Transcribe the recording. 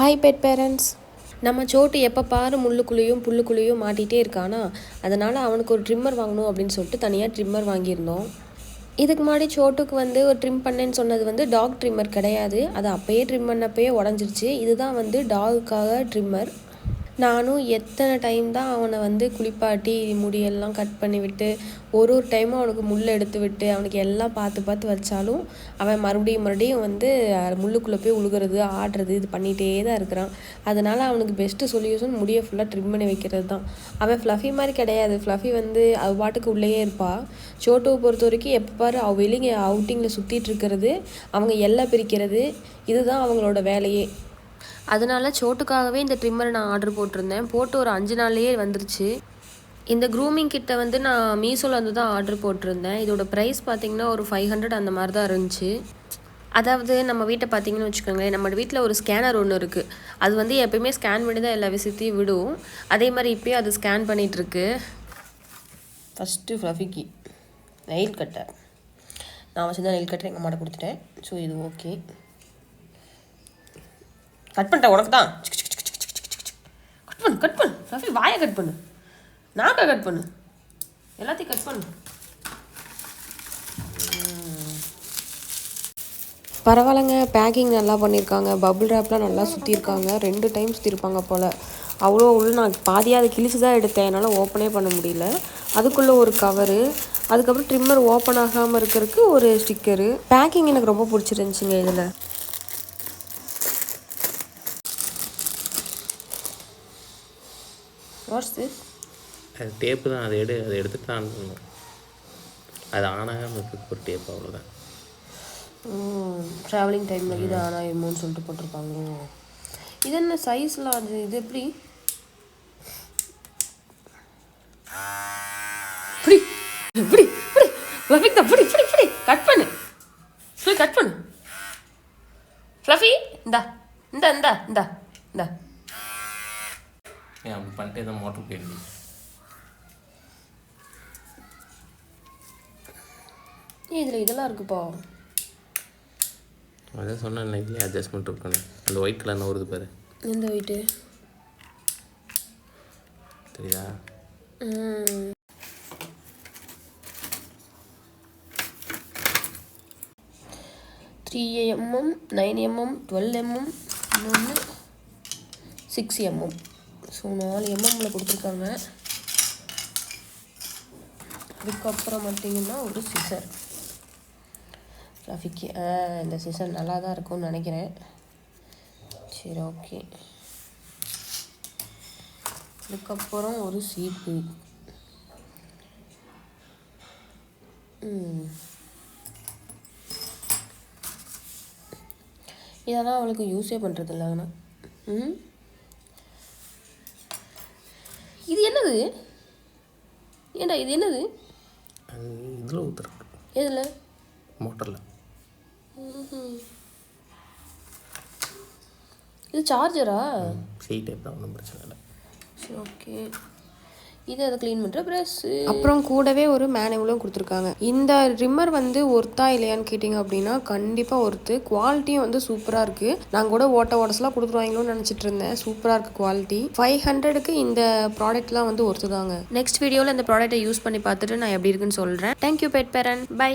Hi bed parents நம்ம சோட்டு எப்போ பாரு முள்ளுக்குள்ளேயும் புல்லுக்குள்ளேயும் மாட்டிகிட்டே இருக்கானா? அதனால் அவனுக்கு ஒரு ட்ரிம்மர் வாங்கணும் அப்படின்னு சொல்லிட்டு தனியாக ட்ரிம்மர் வாங்கியிருந்தோம். இதுக்கு முன்னாடி சோட்டுக்கு வந்து ஒரு ட்ரிம் பண்ணேன்னு சொன்னது வந்து டாக் ட்ரிம்மர் கிடையாது. அது அப்போயே ட்ரிம் பண்ணப்பயே உடஞ்சிருச்சு. இதுதான் வந்து டாகுக்காக ட்ரிம்மர் நானும் எத்தனை டைம் தான் அவனை வந்து குளிப்பாட்டி முடியெல்லாம் கட் பண்ணி விட்டு ஒரு ஒரு டைமும் அவனுக்கு முள் எடுத்து விட்டு அவனுக்கு எல்லாம் பார்த்து பார்த்து வச்சாலும் அவன் மறுபடியும் மறுபடியும் வந்து முள்ளுக்குள்ளே போய் உழுகிறது ஆடுறது இது பண்ணிகிட்டே தான் இருக்கிறான். அதனால் அவனுக்கு பெஸ்ட்டு சொல்யூஷன் முடியை ஃபுல்லாக ட்ரிம் பண்ணி வைக்கிறது தான். அவன் ஃப்ளஃபி மாதிரி கிடையாது. ஃப்ளஃபி வந்து அவ பாட்டுக்கு உள்ளேயே இருப்பா. சோட்டுவை பொறுத்த வரைக்கும் எப்போ பாரு அவ வெளியே அவுட்டிங்கில் சுற்றிட்டு இருக்கிறது அவங்க எல்லை பிரிக்கிறது இதுதான் அவங்களோட வேலையே. அதனால சோட்டுக்காகவே இந்த ட்ரிம்மரை நான் ஆர்டர் போட்டிருந்தேன். போட்டு ஒரு அஞ்சு நாள்லேயே வந்துருச்சு. இந்த க்ரூமிங் கிட்ட வந்து நான் மீசோலேருந்து தான் ஆர்டர் போட்டிருந்தேன். இதோட ப்ரைஸ் பார்த்திங்கன்னா ஒரு ஃபைவ் ஹண்ட்ரட் அந்த மாதிரி தான் இருந்துச்சு. அதாவது நம்ம வீட்டை பார்த்தீங்கன்னு வச்சுக்கோங்களேன் நம்ம வீட்டில் ஒரு ஸ்கேனர் ஒன்று இருக்குது அது வந்து எப்பயுமே ஸ்கேன் பண்ணி தான் எல்லா விஷயத்தையும் விடும். அதே மாதிரி இப்போயும் அது ஸ்கேன் பண்ணிகிட்ருக்கு ஃபஸ்ட்டு ஃப்ளஃபிக்கி நெயில் கட்டர் நான் வச்சுருந்த நெயில் கட்டர் எங்கள் அம்மாட்ட கொடுத்துட்டேன். ஸோ இது ஓகே கட் பண்ணிட்டேன் உனக்கு தான் கட் பண்ணு கட் பண்ணு. ரஃபி வாயை கட் பண்ணு. நாக்கை கட் பண்ணு. எல்லாத்தையும் கட் பண்ணு. பரவாயில்லைங்க. பேக்கிங் நல்லா பண்ணியிருக்காங்க. பபுள் ரேப்லாம் நல்லா சுற்றிருக்காங்க ரெண்டு டைம் சுற்றிருப்பாங்க போல். அவ்வளோ உள்ள நான் பாதியாக அதை கிழிச்சு தான் எடுத்தேன். என்னால் ஓப்பனே பண்ண முடியல. அதுக்குள்ளே ஒரு கவரு அதுக்கப்புறம் ட்ரிம்மர் ஓப்பன் ஆகாமல் இருக்கிறதுக்கு ஒரு ஸ்டிக்கரு பேக்கிங் எனக்கு ரொம்ப பிடிச்சிருந்துச்சிங்க இதில். வாட்ஸ் திஸ் அது டேப்பு தான். அதை எடு அதை எடுத்துட்டு தான் பண்ணணும் அது ஆனாகாமல் இருக்கிறதுக்கு ஒரு டேப் அவ்வளோதான் ட்ராவலிங் டைமில் இது ஆனால் ஆயிருமோன்னு சொல்லிட்டு போட்டிருப்பாங்க இது என்ன சைஸ்லாம் அது? இது எப்படி? இப்படி இப்படி இப்படி. ஃப்ளஃபிக் இப்படி இப்படி இப்படி. கட் பண்ணு. கட் பண்ணு. ஃப்ளஃபி இந்தா. இந்தா இந்தா இந்தா இந்தா. ஏன் அப்படி பண்ணிட்டே தான் மோட்டர் போயிடுது. இதில் இதெல்லாம் இருக்குப்பா. அதான் சொன்னேன் இதுலேயே அட்ஜஸ்ட்மெண்ட் இருக்கணும் அந்த ஒயிட் கலர்னு வருது பாரு. எந்த வெயிட்டு தெரியுதா? Three mm nine mm twelve mm இன்னொன்று சிக்ஸ் எம்எம் ஸோ நாலு எம்எம்மில் கொடுத்துருக்காங்க. அதுக்கப்புறம் பார்த்தீங்கன்னா ஒரு சிசர் ரஃபிக்கு இந்த சிசர் நல்லா தான் இருக்கும்னு நினைக்கிறேன். சரி ஓகே அதுக்கப்புறம் ஒரு சீப்பு இதெல்லாம் அவளுக்கு யூஸே பண்ணுறது இல்லை ஆனால் ம்? இது என்னது? ஏண்டா இது என்னது? இதில் ஊற்றுறது எதில்? மோட்டரில். இது சார்ஜரா சி டைப் தான் ஒன்றும் பிரச்சனை இல்லை. சரி ஓகே இது அதை க்ளீன் பண்ணுற ப்ரெஸ்ஸு அப்புறம் கூடவே ஒரு மேனுவலும் கொடுத்துருக்காங்க. இந்த ரிம்மர் வந்து ஒர்த்தா இல்லையான்னு கேட்டிங்க அப்படின்னா கண்டிப்பாக ஒர்த்து. குவாலிட்டியும் வந்து சூப்பராக இருக்குது நான் கூட ஓட்ட ஓடஸ்லாம் கொடுத்துருவாங்களோன்னு நினச்சிட்டு இருந்தேன். சூப்பராக இருக்குது குவாலிட்டி ஃபைவ் ஹண்ட்ரடுக்கு இந்த ப்ராடக்ட்லாம் வந்து ஒர்த்து தாங்க நெக்ஸ்ட் வீடியோவில் இந்த ப்ராடக்ட்டை யூஸ் பண்ணி பார்த்துட்டு நான் எப்படி இருக்குன்னு சொல்கிறேன் தேங்க்யூ பெட் பேரன் பை